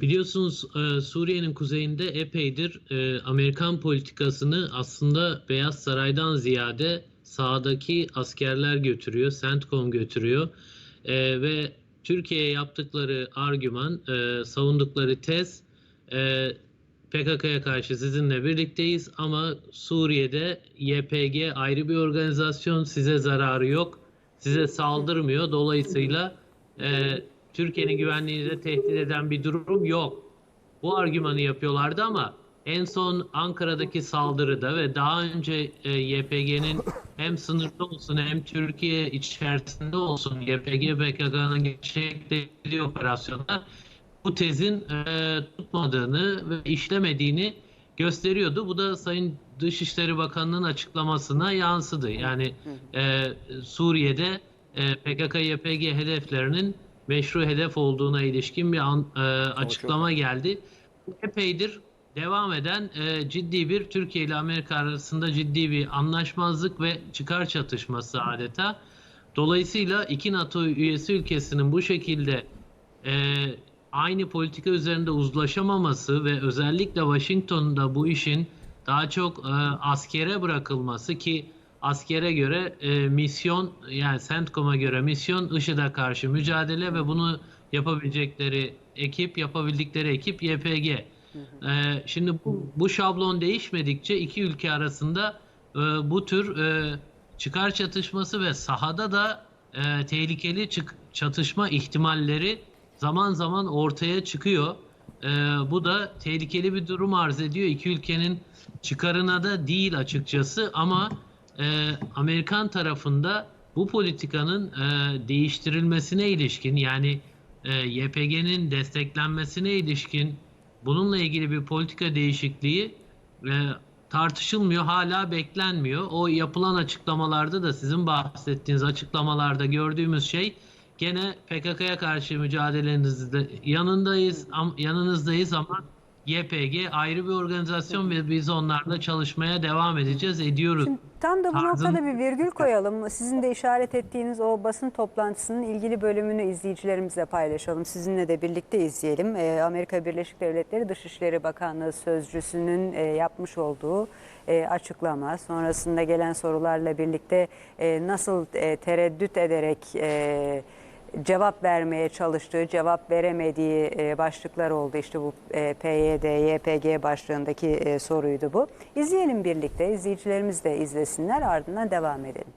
Biliyorsunuz e, Suriye'nin kuzeyinde epeydir e, Amerikan politikasını aslında Beyaz Saray'dan ziyade sağdaki askerler götürüyor, CENTCOM götürüyor E, ve Türkiye'ye yaptıkları argüman, savundukları tez PKK'ya karşı sizinle birlikteyiz ama Suriye'de YPG ayrı bir organizasyon, size zararı yok, size saldırmıyor. Dolayısıyla e, Türkiye'nin güvenliğini tehdit eden bir durum yok. Bu argümanı yapıyorlardı ama en son Ankara'daki saldırıda ve daha önce e, YPG'nin hem sınırda olsun hem Türkiye içerisinde olsun YPG PKK'nın gerçekleştirdiği operasyonda bu tezin e, tutmadığını ve işlemediğini gösteriyordu. Bu da Sayın Dışişleri Bakanı'nın açıklamasına yansıdı. Yani e, Suriye'de e, PKK-YPG hedeflerinin meşru hedef olduğuna ilişkin bir an- e, açıklama geldi. Epeydir devam eden e, ciddi bir Türkiye ile Amerika arasında ciddi bir anlaşmazlık ve çıkar çatışması adeta. Dolayısıyla iki NATO üyesi ülkesinin bu şekilde e, aynı politika üzerinde uzlaşamaması ve özellikle Washington'da bu işin daha çok e, askere bırakılması ki askere göre e, misyon yani CENTCOM'a göre misyon IŞİD'e karşı mücadele ve bunu yapabilecekleri ekip, yapabildikleri ekip YPG. E, şimdi bu, bu şablon değişmedikçe iki ülke arasında e, bu tür e, çıkar çatışması ve sahada da e, tehlikeli çık- çatışma ihtimalleri zaman zaman ortaya çıkıyor. E, bu da tehlikeli bir durum arz ediyor. İki ülkenin çıkarına da değil açıkçası ama e, Amerikan tarafında bu politikanın e, değiştirilmesine ilişkin yani e, YPG'nin desteklenmesine ilişkin bununla ilgili bir politika değişikliği e, tartışılmıyor, hala beklenmiyor. O yapılan açıklamalarda da sizin bahsettiğiniz açıklamalarda gördüğümüz şey gene PKK'ya karşı mücadelenizde yanındayız, am- yanınızdayız ama YPG ayrı bir organizasyon ve biz onlarla çalışmaya devam edeceğiz, ediyoruz. Şimdi tam da bu Tarzın- noktada bir virgül koyalım. Sizin de işaret ettiğiniz o basın toplantısının ilgili bölümünü izleyicilerimizle paylaşalım. Sizinle de birlikte izleyelim. Ee, Amerika Birleşik Devletleri Dışişleri Bakanlığı Sözcüsü'nün e, yapmış olduğu e, açıklama, sonrasında gelen sorularla birlikte e, nasıl e, tereddüt ederek e, cevap vermeye çalıştığı, cevap veremediği e, başlıklar oldu. İşte bu e, PYD, YPG başlığındaki e, soruydu bu. İzleyelim birlikte, izleyicilerimiz de izlesinler ardından devam edelim.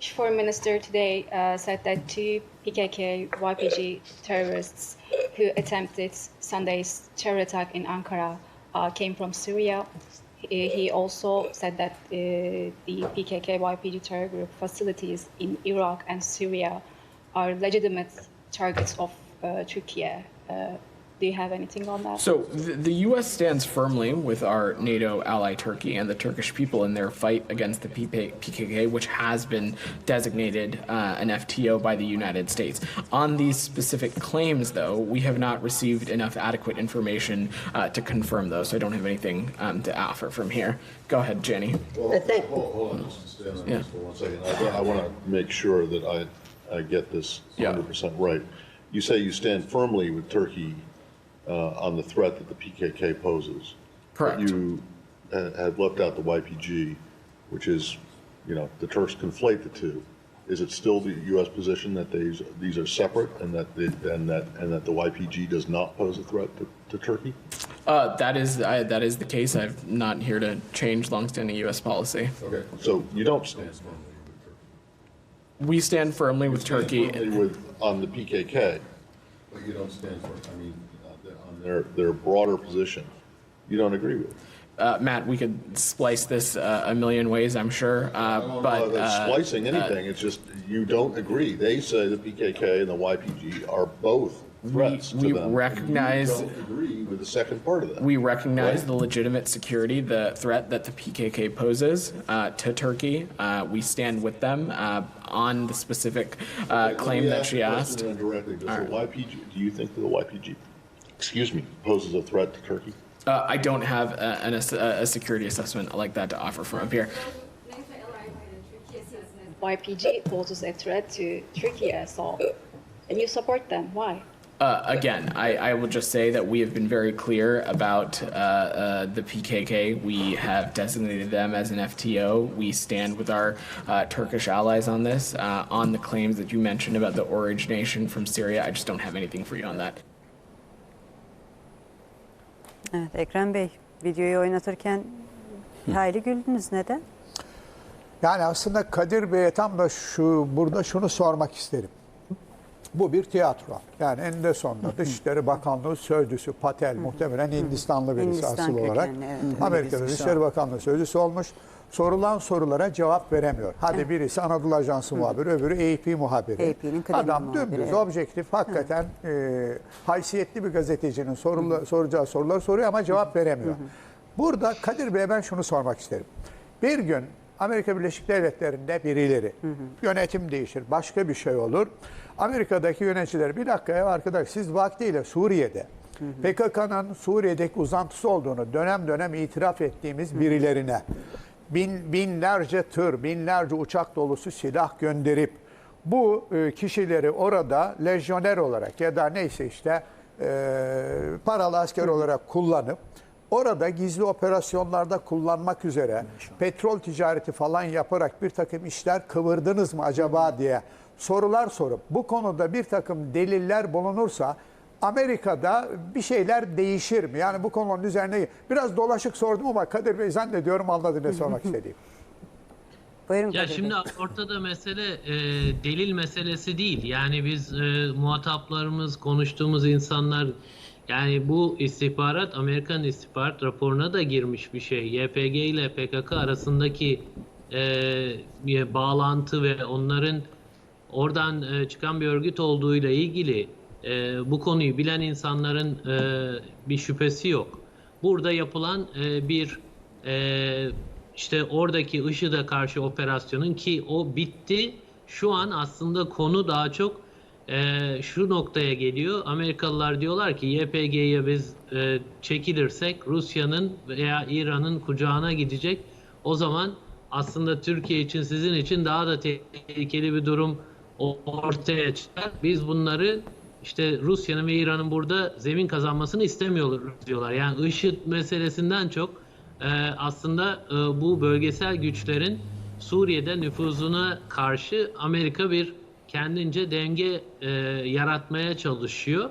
Foreign Minister today uh, said that two PKK YPG terrorists who attempted Sunday's terror attack in Ankara uh, came from Syria. He also said that uh, the PKK YPG terror group facilities in Iraq and Syria are legitimate targets of uh, Turkey. Uh, do you have anything on that? So the, the U.S. stands firmly with our NATO ally Turkey and the Turkish people in their fight against the PKK, which has been designated uh, an FTO by the United States. On these specific claims, though, we have not received enough adequate information uh, to confirm those. So I don't have anything um, to offer from here. Go ahead, Jenny. Well, thank- hold, hold on, just stand on Yeah. this for one second. I, I want to make sure that I, I get this Yeah. 100% right. You say you stand firmly with Turkey uh, on the threat that the PKK poses. Correct. But you ha- had left out the YPG, which is, you know, the Turks conflate the two. Is it still the U.S. position that these these are separate and that the, and that and that the YPG does not pose a threat to, to Turkey? Uh, that is I, that is the case. I'm not here to change longstanding U.S. policy. Okay. So you don't stand firmly with Turkey. We stand firmly with Turkey. Firmly with on the PKK. But you don't stand for, I mean, uh, on their, their broader position, you don't agree with. Uh, Matt, we could splice this uh, a million ways, I'm sure. Uh, I don't but know that's uh, splicing anything, it's just, you don't agree. They say the PKK and the YPG are both threats to we them. recognize- You don't agree with the second part of that. we recognize Right. the legitimate security, the threat that the PKK poses uh, to Turkey. Uh, we stand with them uh, on the specific uh, Let claim me that ask she asked. Directly, does All the. YPG, do you think that the YPG, excuse me, poses a threat to Turkey? Uh, I don't have a, an, ass- a security assessment like that to offer from up here. YPG poses a threat to Turkey, so and you support them. Why? Uh, again, I, I will just say that we have been very clear about uh, uh, the PKK. We have designated them as an FTO. We stand with our uh, Turkish allies on this. Uh, on the claims that you mentioned about the origination from Syria, I just don't have anything for you on that. Evet, Ekrem Bey videoyu oynatırken hayli güldünüz. Neden? Yani aslında Kadir Bey'e tam da şu burada şunu sormak isterim. Bu bir tiyatro. Yani eninde sonunda Dışişleri Bakanlığı Sözcüsü Patel muhtemelen Hindistanlı birisi Hindistan asıl olarak. kökenli, evet, evet. Amerika'da Dışişleri Bakanlığı Sözcüsü olmuş. Sorulan sorulara cevap veremiyor. Hadi birisi Anadolu Ajansı muhabiri, öbürü AP muhabiri. Adam muhabiri, dümdüz, evet. objektif, hakikaten e, haysiyetli bir gazetecinin sorula, soracağı soruları soruyor ama cevap veremiyor. Burada Kadir Bey'e ben şunu sormak isterim. Bir gün Amerika Birleşik Devletleri'nde birileri, yönetim değişir, başka bir şey olur. Amerika'daki yöneticiler bir dakika ya arkadaş siz vaktiyle Suriye'de PKK'nın Suriye'deki uzantısı olduğunu dönem dönem itiraf ettiğimiz birilerine bin, binlerce tır, binlerce uçak dolusu silah gönderip bu e, kişileri orada lejyoner olarak ya da neyse işte e, paralı asker olarak kullanıp orada gizli operasyonlarda kullanmak üzere petrol ticareti falan yaparak bir takım işler kıvırdınız mı acaba diye sorular sorup bu konuda bir takım deliller bulunursa Amerika'da bir şeyler değişir mi? Yani bu konunun üzerine biraz dolaşık sordum ama Kadir Bey zannediyorum anladı ne sormak istediğim. Buyurun Ya şimdi ortada mesele e, delil meselesi değil. Yani biz e, muhataplarımız, konuştuğumuz insanlar yani bu istihbarat Amerikan istihbarat raporuna da girmiş bir şey. YPG ile PKK arasındaki e, bağlantı ve onların oradan e, çıkan bir örgüt olduğuyla ilgili e, bu konuyu bilen insanların e, bir şüphesi yok. Burada yapılan e, bir e, işte oradaki IŞİD'e karşı operasyonun ki o bitti. Şu an aslında konu daha çok e, şu noktaya geliyor. Amerikalılar diyorlar ki YPG'ye biz e, çekilirsek Rusya'nın veya İran'ın kucağına gidecek. O zaman aslında Türkiye için sizin için daha da tehlikeli bir durum ortaya çıkar. Biz bunları işte Rusya'nın ve İran'ın burada zemin kazanmasını istemiyorlar diyorlar. Yani IŞİD meselesinden çok e, aslında e, bu bölgesel güçlerin Suriye'de nüfuzuna karşı Amerika bir kendince denge e, yaratmaya çalışıyor.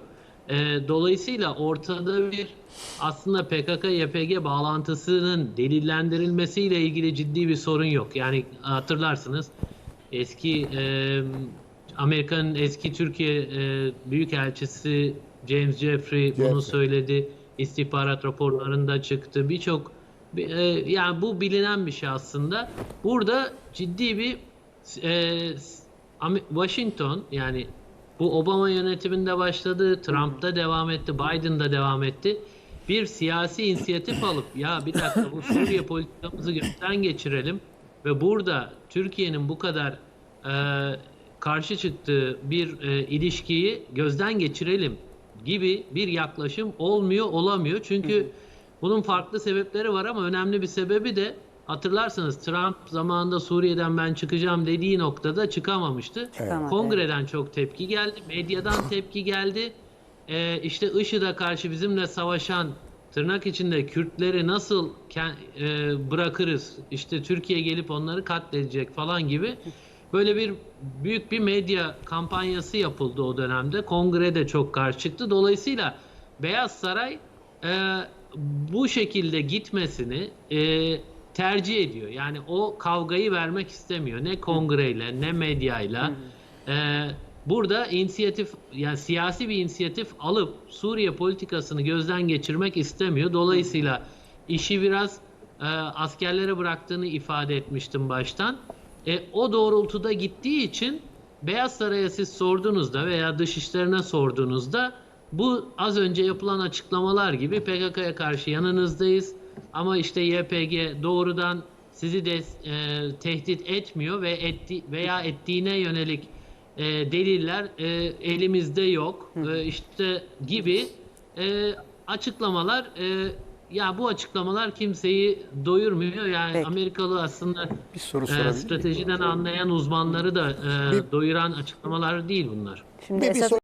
E, dolayısıyla ortada bir aslında PKK-YPG bağlantısının delillendirilmesiyle ilgili ciddi bir sorun yok. Yani hatırlarsınız eski e, Amerika'nın eski Türkiye e, Büyükelçisi James Jeffrey bunu söyledi. İstihbarat raporlarında çıktı. Birçok bir- e, yani bu bilinen bir şey aslında. Burada ciddi bir e, Washington yani bu Obama yönetiminde başladı, Trump'ta devam etti, Biden'da devam etti. Bir siyasi inisiyatif alıp ya bir dakika bu Suriye politikamızı gözden geçirelim ve burada Türkiye'nin bu kadar e, karşı çıktığı bir e, ilişkiyi gözden geçirelim gibi bir yaklaşım olmuyor, olamıyor. Çünkü bunun farklı sebepleri var ama önemli bir sebebi de hatırlarsanız Trump zamanında Suriye'den ben çıkacağım dediği noktada çıkamamıştı. Çıkamadı, Kongreden çok tepki geldi, medyadan tepki geldi. Ee, işte IŞİD'e karşı bizimle savaşan tırnak içinde Kürtleri nasıl e, bırakırız? İşte Türkiye gelip onları katledecek falan gibi böyle bir büyük bir medya kampanyası yapıldı o dönemde. Kongre de çok karşı çıktı. Dolayısıyla Beyaz Saray e, bu şekilde gitmesini e, tercih ediyor. Yani o kavgayı vermek istemiyor. Ne kongreyle ne medyayla. E, burada inisiyatif yani siyasi bir inisiyatif alıp Suriye politikasını gözden geçirmek istemiyor. Dolayısıyla işi biraz e, askerlere bıraktığını ifade etmiştim baştan. E, o doğrultuda gittiği için Beyaz Saray'a siz sorduğunuzda veya Dışişleri'ne sorduğunuzda bu az önce yapılan açıklamalar gibi PKK'ya karşı yanınızdayız ama işte YPG doğrudan sizi de e, tehdit etmiyor ve etti veya ettiğine yönelik e, deliller e, elimizde yok E, işte gibi e, açıklamalar e, ya bu açıklamalar kimseyi doyurmuyor yani Peki. Amerikalı aslında Bir soru e, stratejiden anlayan uzmanları da e, Bir- doyuran açıklamalar değil bunlar. Şimdi Bir- bir esas soru-